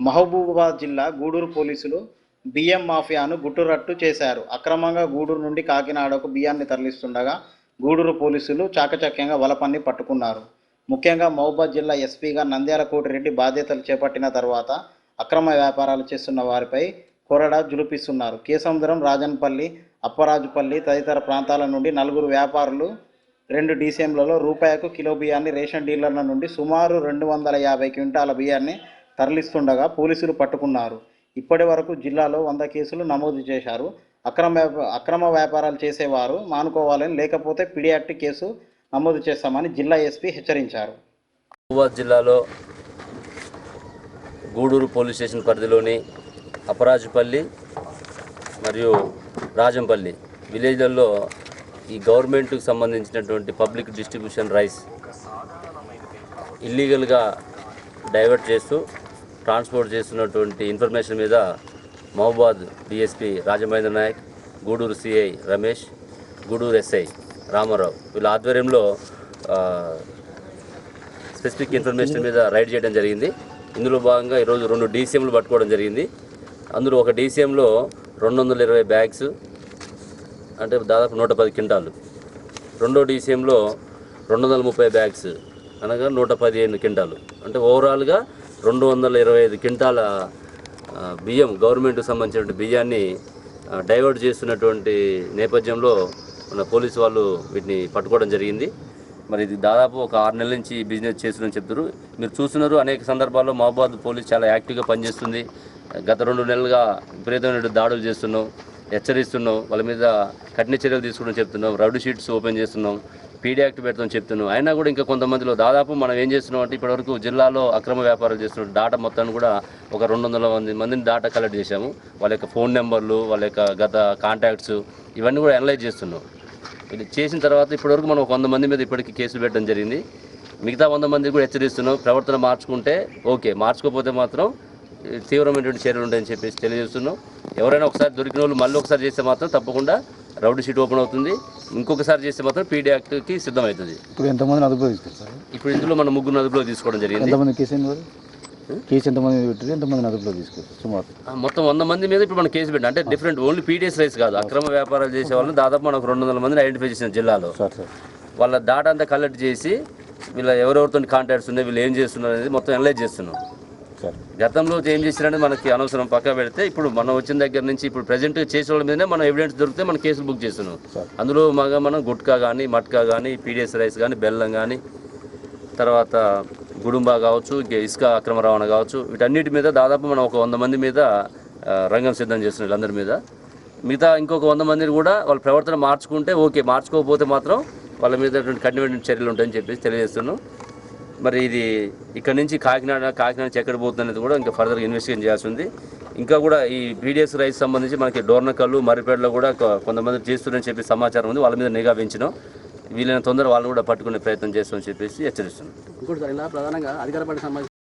మహబూబాబాద్ జిల్లా గూడూరు పోలీసులు బియ్యం మాఫియాను గుట్టురట్టు చేశారు. అక్రమంగా గూడూరు నుండి కాకినాడకు బియ్యాన్ని తరలిస్తుండగా గూడూరు పోలీసులు చాకచక్యంగా వలపన్ని పట్టుకున్నారు. ముఖ్యంగా మహబూబాద్ జిల్లా ఎస్పీగా నంద్యాల కోటిరెడ్డి బాధ్యతలు చేపట్టిన తర్వాత అక్రమ వ్యాపారాలు చేస్తున్న వారిపై కొరడా జులిపిస్తున్నారు. కేసముద్రం రాజన్పల్లి అప్పరాజుపల్లి తదితర ప్రాంతాల నుండి నలుగురు వ్యాపారులు రెండు డీసీఎంలలో రూపాయకు కిలో బియ్యాన్ని రేషన్ డీలర్ల నుండి సుమారు రెండు వందల యాభై క్వింటాల బియ్యాన్ని తరలిస్తుండగా పోలీసులు పట్టుకున్నారు. ఇప్పటి వరకు జిల్లాలో వంద కేసులు నమోదు చేశారు. అక్రమ అక్రమ వ్యాపారాలు చేసేవారు మానుకోవాలని లేకపోతే పిడియాక్ట్ కేసు నమోదు చేస్తామని జిల్లా ఎస్పీ హెచ్చరించారు. మహబూబాద్ జిల్లాలో గూడూరు పోలీస్ స్టేషన్ పరిధిలోని అపరాజుపల్లి మరియు రాజంపల్లి విలేజ్లలో ఈ గవర్నమెంట్కి సంబంధించినటువంటి పబ్లిక్ డిస్ట్రిబ్యూషన్ రైస్ ఇల్లీగల్గా డైవర్ట్ చేస్తూ ట్రాన్స్పోర్ట్ చేస్తున్నటువంటి ఇన్ఫర్మేషన్ మీద Mahabad DSP Rajamahendra Nayak Guduru CI Ramesh Guduru SI Ramarao వీళ్ళ ఆధ్వర్యంలో స్పెసిఫిక్ ఇన్ఫర్మేషన్ మీద రైడ్ చేయడం జరిగింది. ఇందులో భాగంగా ఈరోజు రెండు డీసీఎంలు పట్టుకోవడం జరిగింది. అందులో ఒక డీసీఎంలో రెండు వందల ఇరవై బ్యాగ్స్ అంటే దాదాపు నూట పది క్వింటాలు. రెండో డీసీఎంలో రెండు వందల ముప్పై బ్యాగ్స్ అనగా నూట పదిహేను క్వింటాలు. అంటే ఓవరాల్గా రెండు వందల ఇరవై ఐదు క్వింటాల బియ్యం గవర్నమెంట్కి సంబంధించిన బియ్యాన్ని డైవర్ట్ చేస్తున్నటువంటి నేపథ్యంలో మన పోలీసు వాళ్ళు వీటిని పట్టుకోవడం జరిగింది. మరి ఇది దాదాపు ఒక ఆరు నెలల నుంచి బిజినెస్ చేస్తుందని చెప్తారు మీరు చూస్తున్నారు అనేక సందర్భాల్లో మహబాద్ పోలీస్ చాలా యాక్టివ్గా పనిచేస్తుంది. గత రెండు నెలలుగా విపరీతమైన దాడులు చేస్తున్నాం హెచ్చరిస్తున్నాం వాళ్ళ మీద కఠిన చర్యలు తీసుకోవడం చెప్తున్నాం రౌడ్ షీట్స్ ఓపెన్ చేస్తున్నాం. పీడీ యాక్ట్ పెడతాం చెప్తున్నాం అయినా కూడా ఇంకా కొంతమందిలో దాదాపు మనం ఏం చేస్తున్నాం అంటే ఇప్పటివరకు జిల్లాలో అక్రమ వ్యాపారాలు చేస్తున్నాం డాటా మొత్తాన్ని కూడా ఒక రెండు వందల మంది మందిని డాటా కలెక్ట్ చేశాము. వాళ్ళ యొక్క ఫోన్ నెంబర్లు వాళ్ళ యొక్క గత కాంటాక్ట్స్ ఇవన్నీ కూడా అనలైజ్ చేస్తున్నాం. ఇది చేసిన తర్వాత ఇప్పటివరకు మనం ఒక వంద మంది మీద ఇప్పటికి కేసులు పెట్టడం జరిగింది. మిగతా వంద మంది కూడా హెచ్చరిస్తున్నాం. ప్రవర్తన మార్చుకుంటే ఓకే. మార్చుకోకపోతే మాత్రం తీవ్రమైనటువంటి చర్యలు ఉంటాయని చెప్పేసి తెలియజేస్తున్నాం. ఎవరైనా ఒకసారి దొరికిన వాళ్ళు మళ్ళీ ఒకసారి చేస్తే మాత్రం తప్పకుండా రౌడీ షీట్ ఓపెన్ అవుతుంది. ఇంకొకసారి చేస్తే మాత్రం పీడీ యాక్ట్కి సిద్ధమవుతుంది. ఇప్పుడు ఎంతమందిని అదుపులో ఇప్పుడు ఇందులో మన ముగ్గురు అదుపులో తీసుకోవడం జరిగింది. ఎంతమంది కేసు అయింది కేసు ఎంతమంది పెట్టారు ఎంతమందిని అదుపులో సుమారు. మొత్తం వంద మంది మీద ఇప్పుడు మనం కేసు పెట్టాం అంటే డిఫరెంట్ ఓన్లీ పీడిఎస్ రైస్ కాదు. అక్రమ వ్యాపారాలు చేసే వాళ్ళని దాదాపు మనకు రెండు వందల మందిని ఐడెంటిఫై చేసిన జిల్లాలో. వాళ్ళ డాటా అంతా కలెక్ట్ చేసి వీళ్ళ ఎవరెవరితో కాంటాక్ట్స్ ఉన్నాయి వీళ్ళు ఏం చేస్తున్నారు అనేది మొత్తం అనలైజ్ చేస్తున్నాం. గతంలో ఏం చేసినట్టు మనకి అనవసరం పక్క పెడితే ఇప్పుడు మనం వచ్చిన దగ్గర నుంచి ఇప్పుడు ప్రజెంట్ చేసే వాళ్ళ మీదనే మనం ఎవిడెన్స్ దొరికితే మనం కేసులు బుక్ చేస్తున్నాం. అందులో మగ మనం గుట్కా కానీ మట్కా కానీ పీడిఎస్ రైస్ కానీ బెల్లం కానీ తర్వాత గుడుంబా కావచ్చు ఇసుక అక్రమ రవాణా కావచ్చు వీటన్నిటి మీద దాదాపు మనం ఒక వంద మంది మీద రంగం సిద్ధం చేస్తున్నాం వీళ్ళందరి మీద. మిగతా ఇంకొక వంద మందిని కూడా వాళ్ళ ప్రవర్తన మార్చుకుంటే ఓకే మార్చుకోకపోతే మాత్రం వాళ్ళ మీద కఠినమైన చర్యలు ఉంటాయని చెప్పేసి తెలియజేస్తున్నాం. మరి ఇది ఇక్కడ నుంచి కాకినాడ కాకినాడ ఎక్కడ పోతుంది అనేది కూడా ఇంకా ఫర్దర్గా ఇన్వెస్టిగేషన్ చేయాల్సి ఉంది. ఇంకా కూడా ఈ పీడిఎస్ రైస్ సంబంధించి మనకి డోర్నకల్లు మర్రిపేటలో కూడా కొంతమంది చేస్తున్నారని చెప్పి సమాచారం ఉంది. వాళ్ళ మీద నిఘా పెంచినాం. వీలైన తొందర వాళ్ళని కూడా పట్టుకునే ప్రయత్నం చేస్తామని చెప్పేసి హెచ్చరిస్తున్నాం. ఇంకోటి సార్ ఇలా ప్రధానంగా అధికార పార్టీ సంబంధించి